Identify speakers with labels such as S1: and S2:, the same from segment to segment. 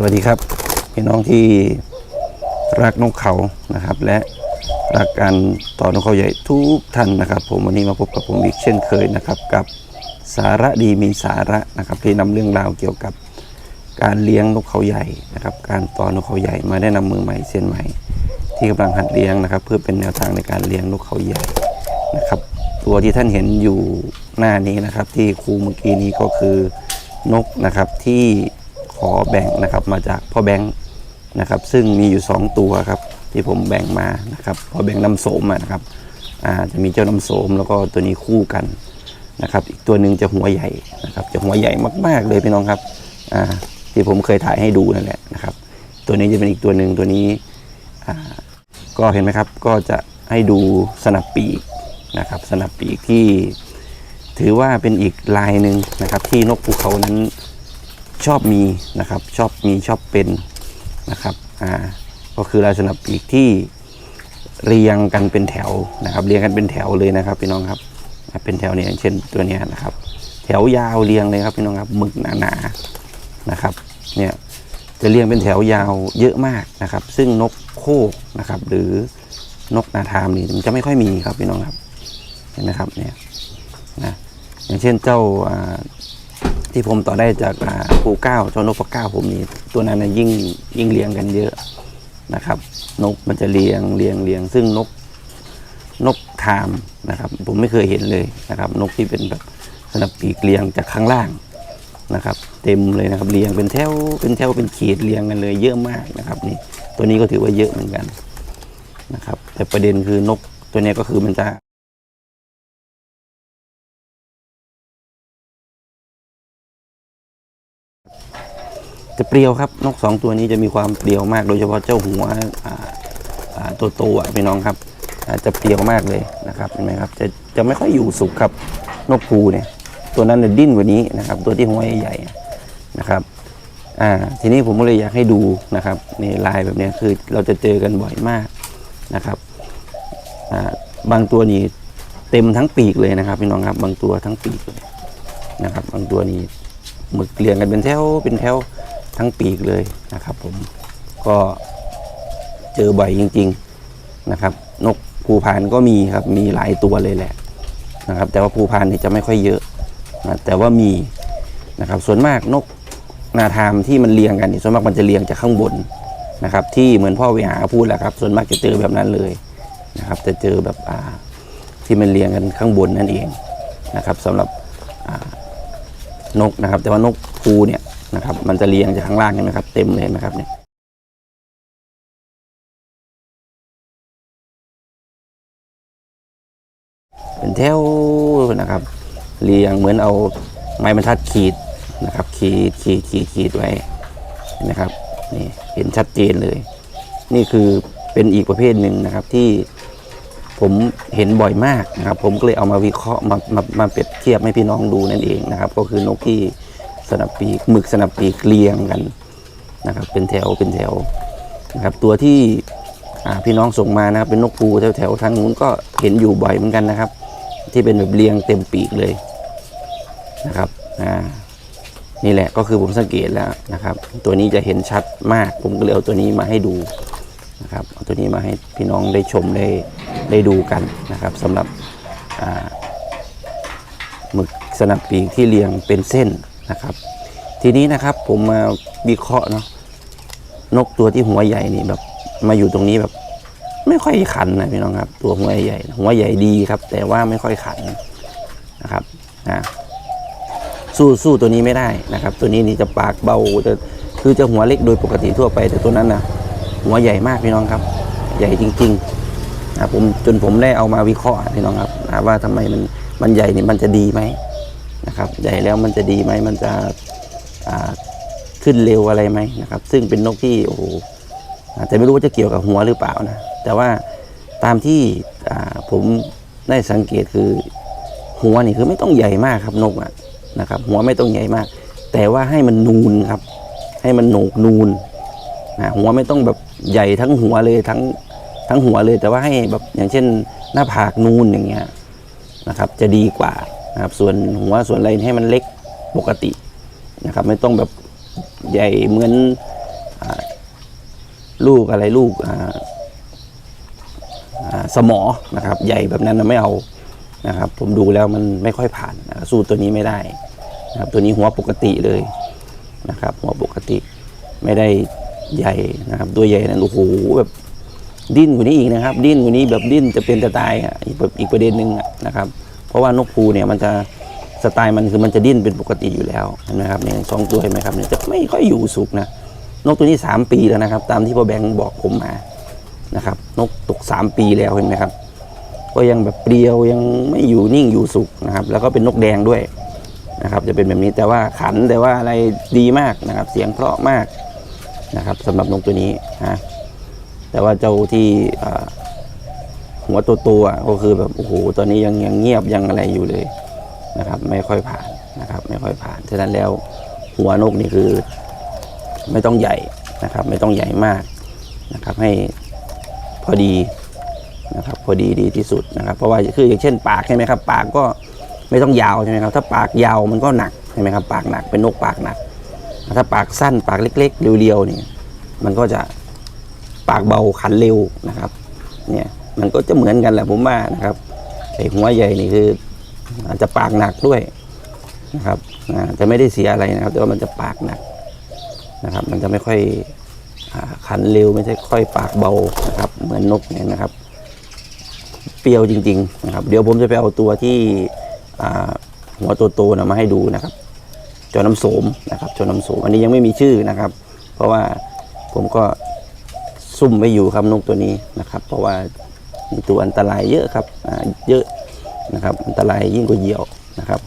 S1: สวัสดีครับ พี่น้องที่รักนกเขานะครับ และรักการต่อนกเขาใหญ่ทุกท่านนะครับ ผมวันนี้มาพบกับผมอีกเช่นเคยนะครับ กับสาระดีมีสาระนะครับที่นำเรื่องราวเกี่ยวกับการเลี้ยงนกเขาใหญ่นะครับ การต่อนกเขาใหญ่มาแนะนำมือใหม่เซียนใหม่ ที่กำลังหัดเลี้ยงนะครับ เพื่อเป็นแนวทางในการเลี้ยงนกเขาใหญ่นะครับ ตัวที่ท่านเห็นอยู่หน้านี้นะครับ ที่ครูเมื่อกี้นี้ก็คือนกนะครับที่ ขอแบ่งนะครับมาจากพ่อแบงค์นะครับซึ่งมีอยู่ 2 ตัวครับที่ผมแบ่งมานะครับพ่อแบงค์น้ำโสมนะครับจะมีเจ้าน้ำโสมแล้วก็ตัวนี้คู่กันนะครับ อีกตัวหนึ่งจะหัวใหญ่นะครับ จะหัวใหญ่มากๆเลยพี่น้องครับที่ผมเคยถ่ายให้ดูนั่นแหละนะครับ ตัวนี้จะเป็นอีกตัวหนึ่งตัวนี้ก็เห็นไหมครับก็จะให้ดูสนับปีกนะครับสนับปีกที่ถือว่าเป็นอีกลายหนึ่งนะครับที่นกภูเขานั้น ชอบมีนะครับ ชอบมีชอบเป็นนะครับอ่าก็คือลายสนับปีกที่เรียงกันเป็นแถวนะครับ เรียงกันเป็นแถวเลยนะครับ พี่น้องครับเป็นแถวเนี่ยเช่นตัวเนี้ยนะครับ แถวยาวเรียงเลยครับพี่น้องครับหมึกหนาๆนะครับเนี่ยจะเรียงเป็นแถวยาวเยอะมากนะครับ ซึ่งนกโคกนะครับ หรือนกนาทามนี่มันจะไม่ค่อยมีครับพี่น้องครับเห็นไหมครับเนี่ยนะอย่างเช่นเจ้า ที่ผมต่อได้จากภูเก้าเจ้านกปะเก้าผมนี่ตัวนั้นนะยิ่งยิ่งเรียงกันเยอะนะครับ นกมันจะเรียงเรียงเรียงซึ่งนกนกทามนะครับ ผมไม่เคยเห็นเลยนะครับ นกที่เป็นแบบสนับปีกเรียงจากข้างล่างนะครับ เต็มเลยนะครับเรียงเป็นแถวเป็นแถวเป็นขีดเรียงกันเลย เยอะมากนะครับนี่ตัวนี้ก็ถือว่าเยอะเหมือนกันนะครับ แต่ประเด็นคือนกตัวนี้ก็คือมันจะ จะเปรี้ยวครับนกสองตัวนี้จะมีความเปรี้ยวมาก โดยเฉพาะเจ้าหัวตัวโตอะพี่น้องครับจะเปรี้ยวมากเลยนะครับเห็นไหมครับจะจะไม่ค่อยอยู่สุขครับนกภูเนี่ยตัวนั้นเนี่ยดิ้นกว่านี้นะครับ ตัวที่หัวใหญ่ๆนะครับอ่าทีนี้ผมก็เลยอยากให้ดูนะครับในลายแบบนี้คือเราจะเจอกันบ่อยมากนะครับอ่าบางตัวนี่เต็มทั้งปีกเลยนะครับพี่น้องครับบางตัวทั้งปีกเลยนะครับ บางตัวนี่หมึกเรียงกันเป็นแถวเป็นแถว ทั้งปีกเลยนะครับ ผมก็เจอบ่อยจริง ๆนะครับ นกภูพานก็มีครับมีหลายตัวเลยแหละนะครับ แต่ว่าภูพานนี่จะไม่ค่อยเยอะนะแต่ว่ามีนะครับ ส่วนมากนกนาทามที่มันเรียงกันนี่ส่วนมากมันจะเรียงจากข้างบนนะครับ ที่เหมือนพ่อเวหาพูดแหละครับ ส่วนมากจะเจอแบบนั้นเลยนะครับจะเจอแบบอ่าที่มันเรียงกันข้างบนนั่นเองนะครับสำหรับนกนะครับ แต่ว่านกภูเนี่ย นะครับ มันจะเรียงจากข้างล่างเห็นไหมครับ เต็มเลยนไหมครับเนี่ยเป็นแถวนะครับ เรียงเหมือนเอาไม้บรรทัดขีดนะครับ ขีดขีดขีดขีดไว้นะครับนี่เห็นชัดเจนเลย นี่คือเป็นอีกประเภทหนึ่งนะครับที่ผมเห็นบ่อยมากนะครับ ผมก็เลยเอามาวิเคราะห์มามามาเปรียบเทียบให้พี่น้องดูนั่นเองนะครับ ก็คือนกที่ สนับปีกหมึกสนับปีกเรียงกันนะครับ เป็นแถวเป็นแถวนะครับ ตัวที่พี่น้องส่งมานะครับ เป็นนกปูแถวแถวๆทางนู้นก็เห็นอยู่บ่อยเหมือนกันนะครับ ที่เป็นแบบเรียงเต็มปีกเลยนะครับนี่แหละก็คือผมสังเกตแล้วนะครับ ตัวนี้จะเห็นชัดมาก ผมก็เลยเอาตัวนี้มาให้ดูนะครับเอาตัวนี้มาให้พี่น้องได้ชมได้ได้ดูกันนะครับสำหรับหมึกสนับปีกที่เรียงเป็นเส้น นะครับ ทีนี้นะครับผมมาวิเคราะห์เนาะนกตัวที่หัวใหญ่นี่แบบ มาอยู่ตรงนี้แบบ ไม่ค่อยขันนะพี่น้องครับ ตัวหัวใหญ่หัวใหญ่ดีครับ แต่ว่าไม่ค่อยขันนะครับนะสู้สู้ตัวนี้ไม่ได้นะครับ ตัวนี้นี่จะปากเบาจะคือจะหัวเล็กโดยปกติทั่วไป แต่ตัวนั้นนะหัวใหญ่มากพี่น้องครับ ใหญ่จริงๆนะผมจนผมได้เอามาวิเคราะห์พี่น้องครับนะว่าทำไมมันมันใหญ่นี่มันจะดีไหม นะครับใหญ่แล้วมันจะดีไหมมันจะขึ้นเร็วอะไรไหมนะครับ ซึ่งเป็นนกที่โอ้โหแต่ไม่รู้ว่าจะเกี่ยวกับหัวหรือเปล่านะ แต่ว่าตามที่ผมได้สังเกตคือหัวนี่คือไม่ต้องใหญ่มากครับนกอะนะครับ หัวไม่ต้องใหญ่มาก แต่ว่าให้มันนูนครับ ให้มันโหนกนูนนะหัวไม่ต้องแบบใหญ่ทั้งหัวเลยทั้งทั้งหัวเลย แต่ว่าให้แบบอย่างเช่นหน้าผากนูนอย่างเงี้ยนะครับ จะดีกว่า นะครับส่วนหัวส่วนอะไรให้มันเล็กปกตินะครับ ไม่ต้องแบบใหญ่เหมือนอลูกอะไรลูกสมอนะครับ ใหญ่แบบนั้นไม่เอานะครับ ผมดูแล้วมันไม่ค่อยผ่านนะสู้ตัวนี้ไม่ได้นะครับตัวนี้หัวปกติเลยนะครับ หัวปกติไม่ได้ใหญ่นะครับ ตัวใหญ่นั้นโอ้โหแบบดิ้นกว่านี้อีกนะครับ ดิ้นกว่านี้แบบดิ้นจะเป็นจะตายอะอีกแบบอีกประเด็นหนึ่งนะครับ เพราะว่านกภูเนี่ยมันจะสไตล์มันคือมันจะดิ้นเป็นปกติอยู่แล้วเห็นไหมครับเนี่ยสองตัวเห็นไหมครับเนี่ยจะไม่ค่อยอยู่สุขนะนกตัวนี้สามปีแล้วนะครับ ตามที่พ่อแบงค์บอกผมมานะครับ นกตกสามปีแล้วเห็นไหมครับ ก็ยังแบบเปรียวยังไม่อยู่นิ่งอยู่สุขนะครับ แล้วก็เป็นนกแดงด้วยนะครับ จะเป็นแบบนี้แต่ว่าขันแต่ว่าอะไรดีมากนะครับ เสียงเพราะมากนะครับสำหรับนกตัวนี้นะแต่ว่าเจ้าที่ หัวตัวตัวก็คือแบบโอ้โหตอนนี้ยังยังเงียบยังอะไรอยู่เลยนะครับ ไม่ค่อยผ่านนะครับ ไม่ค่อยผ่านฉะนั้นแล้วหัวนกนี่คือ ไม่ต้องใหญ่นะครับ ไม่ต้องใหญ่มากนะครับ ให้พอดีนะครับ พอดีดีที่สุดนะครับ เพราะว่าคืออย่างเช่นปากใช่ไหมครับ ปากก็ไม่ต้องยาวใช่ไหมครับ ถ้าปากยาวมันก็หนักใช่ไหมครับ ปากหนักเป็นนกปากหนัก ถ้าปากสั้นปากเล็ก ๆ เรียวๆนี่มันก็จะปากเบาขันเร็วนะครับ เนี่ย มันก็จะเหมือนกันแหละผมว่านะครับไอหัวใหญ่นี่คืออาจจะปากหนักด้วยนะครับอาจะไม่ได้เสียอะไรนะครับ แต่ว่ามันจะปากหนักนะครับ มันจะไม่ค่อยอขันเร็วไม่ใช่ค่อยปากเบานะครับ เหมือนนกเนี่ยนะครับ เปรี้ยวจริง ๆ นะครับ เดี๋ยวผมจะไปเอาตัวที่หัวโตๆนะมาให้ดูนะครับจอน้ำโสมนะครับจอน้ำโสมอันนี้ยังไม่มีชื่อนะครับ เพราะว่าผมก็ซุ่มไว้อยู่ครับนกตัวนี้นะครับ เพราะว่า มีตัวอันตรายเยอะครับอ่าเยอะนะครับ อันตรายยิ่งกว่าเหยี่ยวนะครับ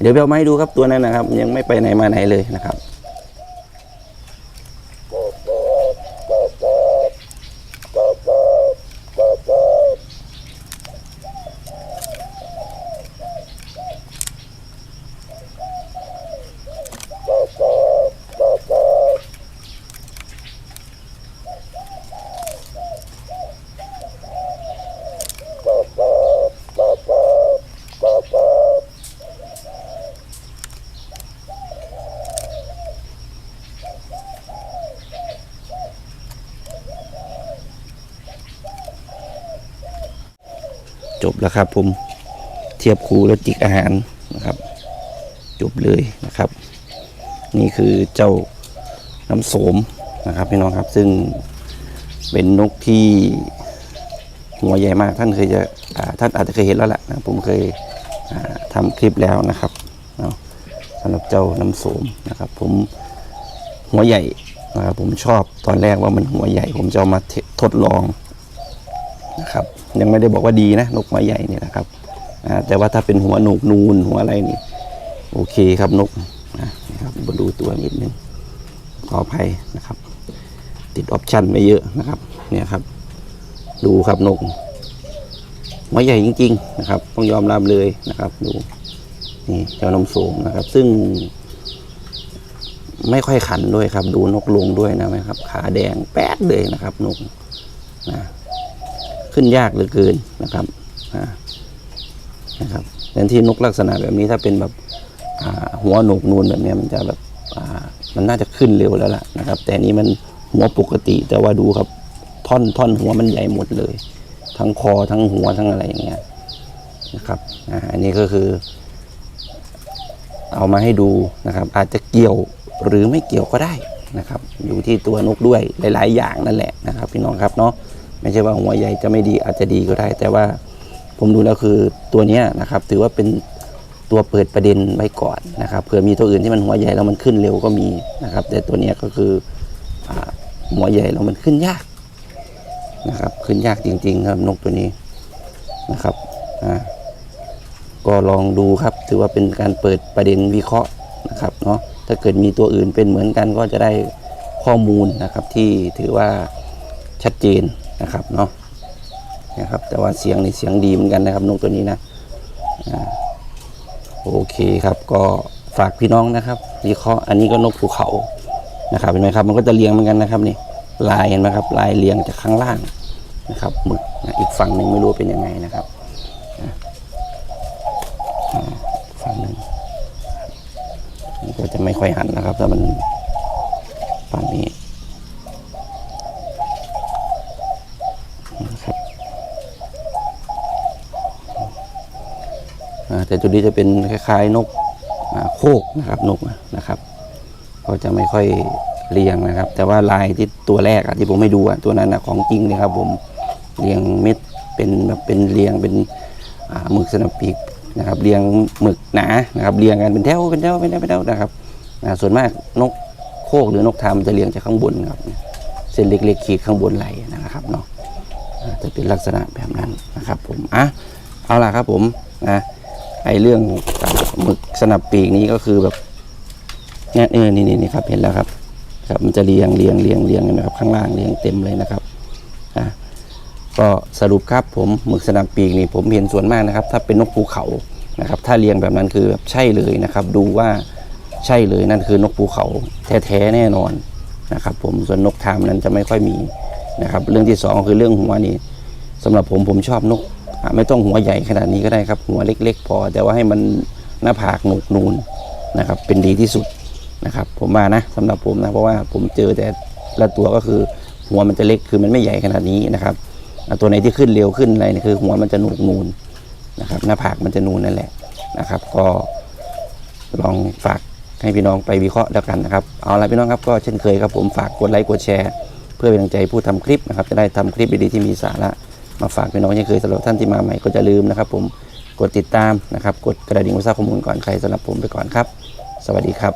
S1: เดี๋ยวไปเอามาให้ดูครับตัวนั้นนะครับ ยังไม่ไปไหนมาไหนเลยนะครับ จบแล้วครับผมเทียบคูแล้วจิกอาหารนะครับ จบเลยนะครับ นี่คือเจ้าน้ำโสมนะครับพี่น้องครับซึ่งเป็นนกที่หัวใหญ่มากท่านเคยจะท่านอาจจะเคยเห็นแล้วแหละนะผมเคยอ่าทำคลิปแล้วนะครับเนาะสำหรับเจ้าน้ำโสมนะครับ ผมหัวใหญ่นะครับผมชอบตอนแรกว่ามันหัวใหญ่ ผมจะเอามาทดลอง นะครับ ยังไม่ได้บอกว่าดีนะนกหัวใหญ่เนี่ยนะครับแต่ว่าถ้าเป็นหัวหนูกนูนหัวอะไรนี่ โอเคครับนกนะครับมาดูตัวนิดนึงขออภัยนะครับ ติดออปชันไม่เยอะนะครับ เนี่ยครับ ดูครับนกหัวใหญ่จริง ๆ นะครับ ต้องยอมรับเลยนะครับ ดูนี่เจ้านมสูงนะครับ ซึ่ง ไม่ค่อยขันด้วยครับ ดูนกลงด้วยนะครับ ขาแดงแป๊ดเลยนะครับนกนะ ขึ้นยากเหลือเกินนะครับนะครับแทนที่นกลักษณะแบบนี้ถ้าเป็นแบบหัวหนกนูนแบบนี้มันจะแบบมันน่าจะขึ้นเร็วแล้วล่ะนะครับ แต่นี้มันหัวปกติแต่ว่าดูครับท่อนท่อนหัวมันใหญ่หมดเลย ทั้งคอทั้งหัวทั้งอะไรอย่างเงี้ยนะครับอันนี้ก็คือ เอามาให้ดูนะครับ อาจจะเกี่ยวหรือไม่เกี่ยวก็ได้นะครับ อยู่ที่ตัวนกด้วยหลาย ๆ อย่างนั่นแหละนะครับ พี่น้องครับเนาะ ไม่ใช่ว่าหัวใหญ่จะไม่ดีอาจจะดีก็ได้ แต่ว่าผมดูแล้วคือตัวนี้นะครับ ถือว่าเป็นตัวเปิดประเด็นไว้ก่อนนะครับเผื่อมีตัวอื่นที่มันหัวใหญ่แล้วมันขึ้นเร็วก็มีนะครับ แต่ตัวนี้ก็คืออหัวใหญ่แล้วมันขึ้นยากนะครับ ขึ้นยากจริงๆครับนกตัวนี้นะครับก็ลองดูครับ ถือว่าเป็นการเปิดประเด็นวิเคราะห์นะครับเนาะถ้าเกิดมีตัวอื่นเป็นเหมือนกันก็จะได้ข้อมูลนะครับที่ถือว่าชัดเจน นะครับเนาะนะครับ แต่ว่าเสียงในเสียงดีเหมือนกันนะครับนกตัวนี้นะโอเคครับก็ฝากพี่น้องนะครับวิเคราะห์อันนี้ก็นกภูเขานะครับเห็นไหมครับ มันก็จะเรียงเหมือนกันนะครับนี่ลายเห็นไหมครับ ลายเรียงจากข้างล่างนะครับหมึกนะอีกฝั่งหนึ่งไม่รู้เป็นยังไงนะครับอะอ่าฝั่งหนึ่งก็จะไม่ค่อยหันนะครับถ้ามันฝั่งนี้นะครับอ่า แต่จุดนี้จะเป็นคล้ายๆนกโคกนะครับนกนะครับ ก็จะไม่ค่อยเรียงนะครับ แต่ว่าลายที่ตัวแรกอะที่ผมไม่ดูอะตัวนั้นอะของจริงเลยครับ ผมเรียงเม็ดเป็นแบบเป็นเรียงเป็นหมึกสนับปีกนะครับเรียงหมึกหนานะครับเรียงกันเป็นแถวเป็นแถวเป็นแถวเป็นแถวนะครับส่วนมากนกโคกหรือนกทามจะเรียงจากข้างบนครับ เส้นเล็กๆขีดข้างบนไหลนะครับเนาะจะเป็นลักษณะแบบนั้นนะครับ ผมอะเอาล่ะครับผมนะ ไอเรื่องหมึกสนับปีกนี้ก็คือแบบเนี่ยเออนี่นี่นี่ครับเห็นแล้วครับ ครับมันจะเรียงเรียงเรียงเรียงกันนะครับข้างล่างเรียงเต็มเลยนะครับอะก็สรุปครับผมหมึกสนับปีกนี่ผมเห็นส่วนมากนะครับ ถ้าเป็นนกภูเขานะครับ ถ้าเรียงแบบนั้นคือแบบใช่เลยนะครับ ดูว่าใช่เลยนั่นคือนกภูเขาแท้ๆแน่นอนนะครับ ผมส่วนนกทามนั้นจะไม่ค่อยมีนะครับ เรื่องที่สองคือเรื่องหัวนี่สำหรับผมผมชอบนก ไม่ต้องหัวใหญ่ขนาดนี้ก็ได้ครับ หัวเล็ก ๆ พอ แต่ว่าให้มันหน้าผากหนุกนูนนะครับ เป็นดีที่สุดนะครับ ผมว่านะสำหรับผมนะเพราะว่าผมเจอแต่ละตัวก็คือ หัวมันจะเล็กคือมันไม่ใหญ่ขนาดนี้นะครับตัวไหนที่ขึ้นเร็วขึ้นอะไรเนี่ยคือหัวมันจะหนูนนูนนะครับ หน้าผากมันจะนูนนั่นแหละนะครับ ก็ลองฝากให้พี่น้องไปวิเคราะห์แล้วกันนะครับ เอาละพี่น้องครับก็เช่นเคยครับผมฝากกดไลค์กดแชร์ เพื่อเป็นกำลังใจผู้ทำคลิปนะครับ จะได้ทำคลิปดีๆที่มีสาระ มาฝากพี่น้องยังเคยสำหรับท่านที่มาใหม่ก็จะลืมนะครับ ผมกดติดตามนะครับ กดกระดิ่งไว้ทราบข้อมูลก่อนใครสำหรับผมไปก่อนครับ สวัสดีครับ